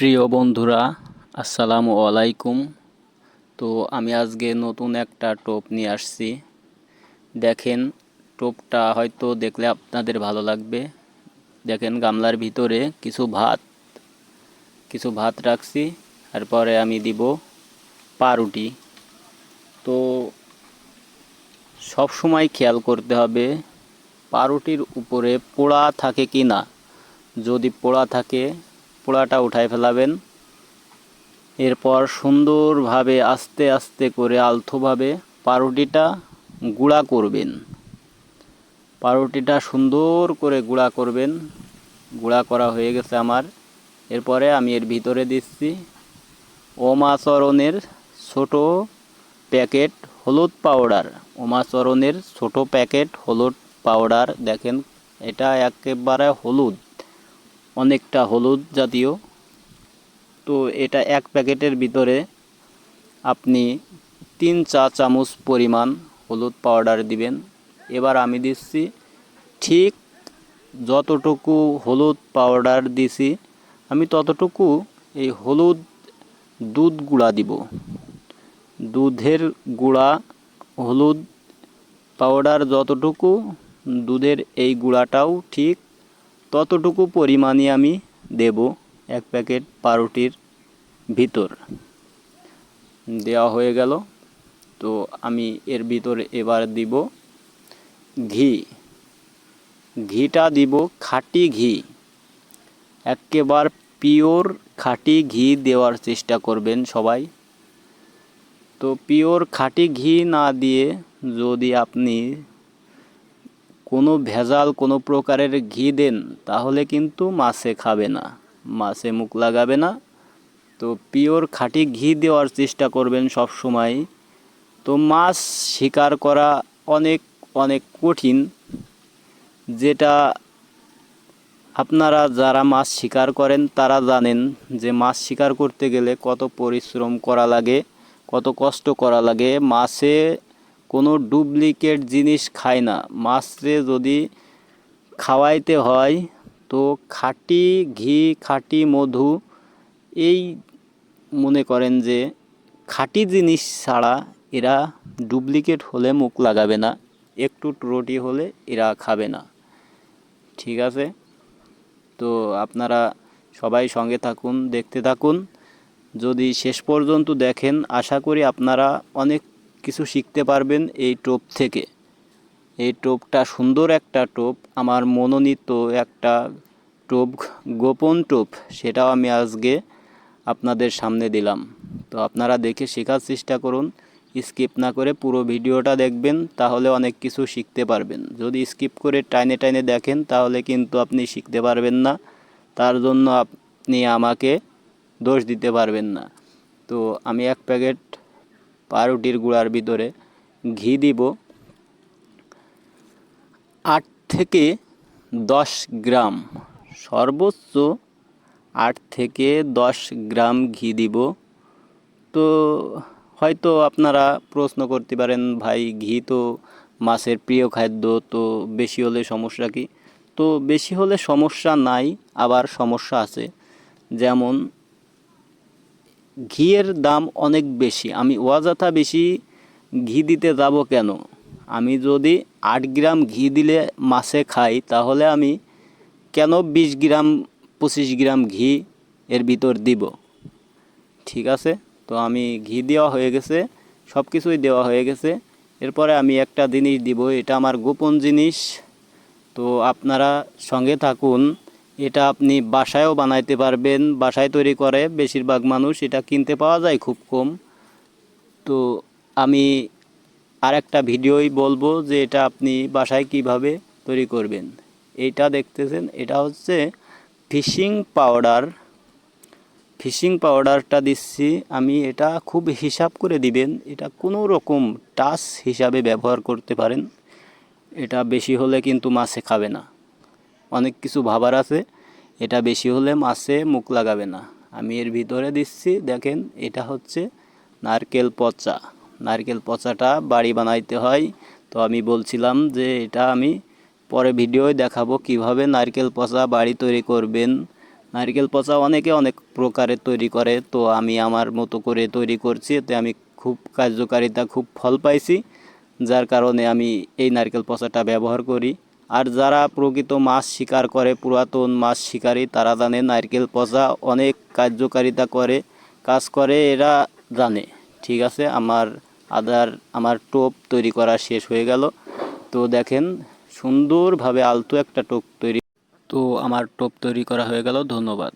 প্রিয় বন্ধুরা, আসসালামু আলাইকুম। তো আমি আজকে নতুন একটা টোপ নিয়ে আসছি। দেখেন, টোপটা হয়তো দেখলে আপনাদের ভালো লাগবে। দেখেন, গামলার ভিতরে কিছু ভাত কিছু ভাত রাখছি তারপরে আমি দিব পাউরুটি। তো সব সময় খেয়াল করতে হবে, পাউরুটির উপরে পোড়া থাকে কি না যদি পোড়া থাকে পোড়াটা উঠায় ফেলাবেন। এরপর সুন্দরভাবে আস্তে আস্তে করে আলতোভাবে পাউরুটিটা গুঁড়া করবেন। পাউরুটিটা সুন্দর করে গুঁড়া করবেন। গুঁড়া করা হয়ে গেছে আমার। এরপরে আমি এর ভিতরে দিচ্ছি ওমাচরণের ছোট প্যাকেট হলুদ পাউডার। ওমাচরণের ছোট প্যাকেট হলুদ পাউডার, দেখেন, এটা একেবারে হলুদ। অনেকটা হলুদ জাতীয়। তো এটা এক প্যাকেটের ভিতরে আপনি তিন চা চামচ পরিমাণ হলুদ পাউডার দিবেন। এবার আমি দিচ্ছি ঠিক যতটুকু হলুদ পাউডার দিছি, আমি ততটুকু এই হলুদ দুধ গুঁড়া দিব। দুধের গুঁড়া, হলুদ পাউডার যতটুকু, দুধের এই গুঁড়াটাও ঠিক ততটুকু পরিমাণই আমি দেব এক প্যাকেট পাউরুটির ভিতর। দেওয়া হয়ে গেল। তো আমি এর ভিতরে এবার দিব ঘি। ঘিটা দিব খাঁটি ঘি। একেবার পিওর খাঁটি ঘি দেওয়ার চেষ্টা করবেন সবাই। তো পিওর খাঁটি ঘি না দিয়ে যদি আপনি কোনো ভেজাল কোনো প্রকারের ঘি দেন, তাহলে কিন্তু মাছে খাবে না। মাছে মুখ লাগাবে না। তো পিওর খাঁটি ঘি দেওয়ার চেষ্টা করবেন সব সময় তো মাছ শিকার করা অনেক অনেক কঠিন। যেটা আপনারা যারা মাছ শিকার করেন, তারা জানেন যে মাছ শিকার করতে গেলে কত পরিশ্রম করা লাগে, কত কষ্ট করা লাগে। মাছে কোনো ডুপ্লিকেট জিনিস খায় না। মাছরে যদি খাওয়াইতে হয়, তো খাঁটি ঘি, খাঁটি মধু, এই মনে করেন যে খাঁটি জিনিস ছাড়া এরা ডুপ্লিকেট হলে মুখ লাগাবে না, একটু ত্রুটি হলে এরা খাবে না। ঠিক আছে? তো আপনারা সবাই সঙ্গে থাকুন, দেখতে থাকুন। যদি শেষ পর্যন্ত দেখেন, আশা করি আপনারা অনেক কিছু শিখতে পারবেন এই টোপ থেকে। এই টোপটা সুন্দর একটা টোপ, আমার মনোনীত একটা টোপ, গোপন টোপ, সেটাও আমি আজকে আপনাদের সামনে দিলাম। তো আপনারা দেখে শেখার চেষ্টা করুন, স্কিপ না করে পুরো ভিডিওটা দেখবেন, তাহলে অনেক কিছু শিখতে পারবেন। যদি স্কিপ করে টাইনে টাইনে দেখেন, তাহলে কিন্তু আপনি শিখতে পারবেন না, তার জন্য আপনি আমাকে দোষ দিতে পারবেন না। তো আমি এক প্যাকেট পাউরুটির গুঁড়ার ভিতরে ঘি দিব। আট থেকে দশ গ্রাম, সর্বোচ্চ আট থেকে দশ গ্রাম ঘি দিব। তো হয়তো আপনারা প্রশ্ন করতে পারেন, ভাই, ঘি তো মাছের প্রিয় খাদ্য, তো বেশি হলে সমস্যা কি? তো বেশি হলে সমস্যা নাই, আবার সমস্যা আছে। যেমন ঘিয়ের দাম অনেক বেশি। আমি ওয়াজাথা বেশি ঘি দিতে যাব কেন? আমি যদি আট গ্রাম ঘি দিলে মাছে খাই, তাহলে আমি কেন বিশ গ্রাম, পঁচিশ গ্রাম ঘি এর ভিতর দিব? ঠিক আছে? তো আমি ঘি দেওয়া হয়ে গেছে সব কিছুই দেওয়া হয়ে গেছে। এরপরে আমি একটা জিনিস দিব, এটা আমার গোপন জিনিস। তো আপনারা সঙ্গে থাকুন। এটা আপনি বাসায়ও বানাইতে পারবেন, বাসায় তৈরি করে বেশিরভাগ মানুষ এটা কিনতে পাওয়া যায় খুব কম। তো আমি আর একটা ভিডিওই বলব যে এটা আপনি বাসায় কীভাবে তৈরি করবেন। এইটা দেখতেছেন, এটা হচ্ছে ফিশিং পাউডার। ফিশিং পাউডারটা দিচ্ছি, আমি এটা খুব হিসাব করে দিবেন, এটা কোনো রকম টাচ হিসাবে ব্যবহার করতে পারেন। এটা বেশি হলে কিন্তু মাছে খাবে না। অনেক কিছু ভাবার আছে। এটা বেশি হলে মাছে মুখ লাগাবে না। আমি এর ভিতরে দিচ্ছি, দেখেন, এটা হচ্ছে নারকেল পচা। নারকেল পচাটা বাড়ি বানাইতে হয়। তো আমি বলছিলাম যে এটা আমি পরে ভিডিওয় দেখাবো কীভাবে নারকেল পচা বাড়ি তৈরি করবেন। নারকেল পচা অনেকে অনেক প্রকারের তৈরি করে। তো আমি আমার মতো করে তৈরি করছি, এতে আমি খুব কার্যকারিতা, খুব ফল পাইছি। যার কারণে আমি এই নারকেল পচাটা ব্যবহার করি। আর যারা প্রকৃত মাছ শিকার করে, পুরাতন মাছ শিকারী, তারা জানে নারকেল পচা অনেক কার্যকারিতা করে, কাজ করে, এরা জানে। ঠিক আছে, আমার আদার, আমার টোপ তৈরি করা শেষ হয়ে গেল। তো দেখেন, সুন্দরভাবে আলতো একটা টোপ তৈরি তো আমার টোপ তৈরি করা হয়ে গেল, ধন্যবাদ।